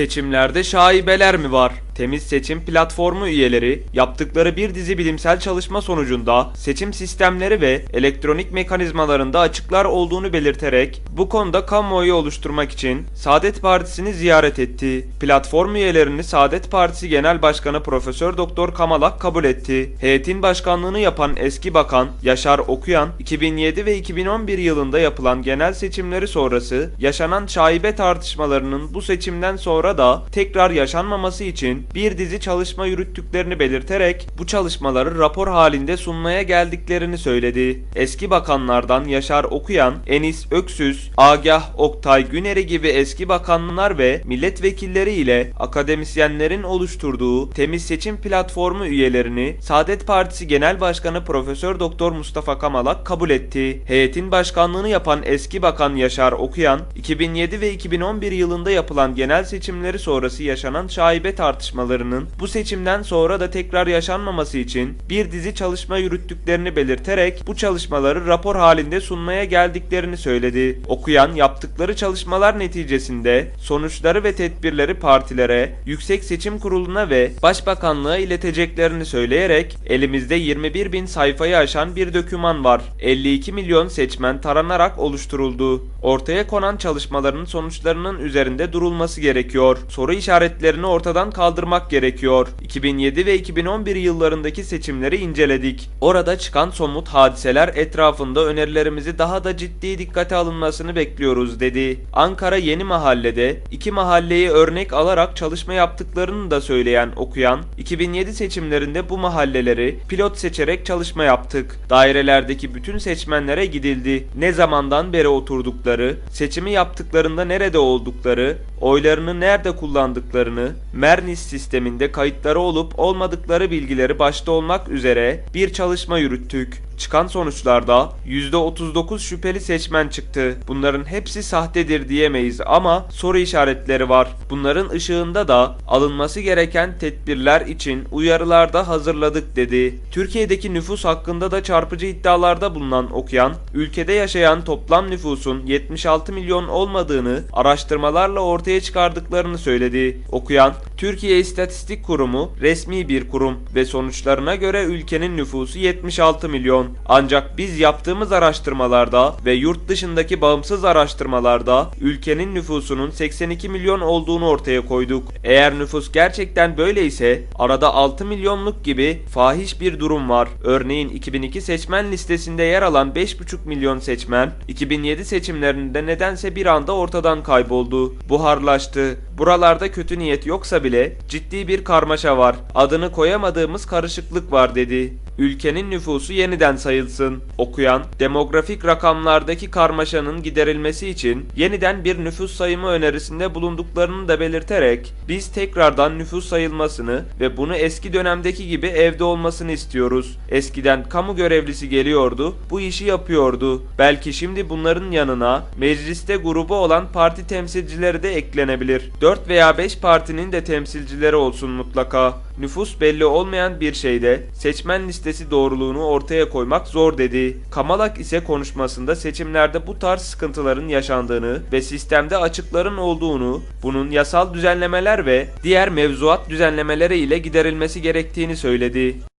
Seçimlerde şaibeler mi var? Temiz Seçim platformu üyeleri yaptıkları bir dizi bilimsel çalışma sonucunda seçim sistemleri ve elektronik mekanizmalarında açıklar olduğunu belirterek bu konuda kamuoyu oluşturmak için Saadet Partisi'ni ziyaret etti. Platform üyelerini Saadet Partisi Genel Başkanı Profesör Doktor Kamalak kabul etti. Heyetin başkanlığını yapan eski bakan Yaşar Okuyan 2007 ve 2011 yılında yapılan genel seçimleri sonrası yaşanan şaibe tartışmalarının bu seçimden sonra da tekrar yaşanmaması için bir dizi çalışma yürüttüklerini belirterek bu çalışmaları rapor halinde sunmaya geldiklerini söyledi. Eski bakanlardan Yaşar Okuyan, Enis Öksüz, Agah Oktay Güneri gibi eski bakanlar ve milletvekilleri ile akademisyenlerin oluşturduğu Temiz Seçim Platformu üyelerini Saadet Partisi Genel Başkanı Profesör Doktor Mustafa Kamalak kabul etti. Heyetin başkanlığını yapan eski bakan Yaşar Okuyan, 2007 ve 2011 yılında yapılan genel seçimleri sonrası yaşanan şaibe tartışmalarının bu seçimden sonra da tekrar yaşanmaması için bir dizi çalışma yürüttüklerini belirterek bu çalışmaları rapor halinde sunmaya geldiklerini söyledi. Okuyan yaptıkları çalışmalar neticesinde sonuçları ve tedbirleri partilere, Yüksek Seçim Kurulu'na ve Başbakanlığa ileteceklerini söyleyerek elimizde 21 bin sayfayı aşan bir döküman var. 52 milyon seçmen taranarak oluşturuldu. Ortaya konan çalışmaların sonuçlarının üzerinde durulması gerekiyor. Soru işaretlerini ortadan kaldırmak gerekiyor. 2007 ve 2011 yıllarındaki seçimleri inceledik. Orada çıkan somut hadiseler etrafında önerilerimizi daha da ciddi dikkate alınmasını bekliyoruz dedi. Ankara Yeni Mahalle'de iki mahalleyi örnek alarak çalışma yaptıklarını da söyleyen okuyan, 2007 seçimlerinde bu mahalleleri pilot seçerek çalışma yaptık. Dairelerdeki bütün seçmenlere gidildi. Ne zamandan beri oturdukları, seçimi yaptıklarında nerede oldukları, oylarını nerede kullandıklarını, Mernis sisteminde kayıtları olup olmadıkları bilgileri başta olmak üzere bir çalışma yürüttük. Çıkan sonuçlarda %39 şüpheli seçmen çıktı. Bunların hepsi sahtedir diyemeyiz ama soru işaretleri var. Bunların ışığında da alınması gereken tedbirler için uyarılarda hazırladık dedi. Türkiye'deki nüfus hakkında da çarpıcı iddialarda bulunan okuyan, ülkede yaşayan toplam nüfusun 76 milyon olmadığını araştırmalarla ortaya çıkardıklarını söyledi. Okuyan, Türkiye İstatistik Kurumu resmi bir kurum ve sonuçlarına göre ülkenin nüfusu 76 milyon. Ancak biz yaptığımız araştırmalarda ve yurt dışındaki bağımsız araştırmalarda ülkenin nüfusunun 82 milyon olduğunu ortaya koyduk. Eğer nüfus gerçekten böyleyse arada 6 milyonluk gibi fahiş bir durum var. Örneğin 2002 seçmen listesinde yer alan 5,5 milyon seçmen 2007 seçimlerinde nedense bir anda ortadan kayboldu. Buharlaştı. Buralarda kötü niyet yoksa bile ciddi bir karmaşa var. Adını koyamadığımız karışıklık var dedi. Ülkenin nüfusu yeniden sayılsın. Okuyan, demografik rakamlardaki karmaşanın giderilmesi için yeniden bir nüfus sayımı önerisinde bulunduklarını da belirterek biz tekrardan nüfus sayılmasını ve bunu eski dönemdeki gibi evde olmasını istiyoruz. Eskiden kamu görevlisi geliyordu, bu işi yapıyordu. Belki şimdi bunların yanına mecliste grubu olan parti temsilcileri de eklenebilir. 4 veya 5 partinin de temsilcileri olsun mutlaka. Nüfus belli olmayan bir şeyde seçmen listesi doğruluğunu ortaya koymak zor dedi. Kamalak ise konuşmasında seçimlerde bu tarz sıkıntıların yaşandığını ve sistemde açıkların olduğunu, bunun yasal düzenlemeler ve diğer mevzuat düzenlemeleri ile giderilmesi gerektiğini söyledi.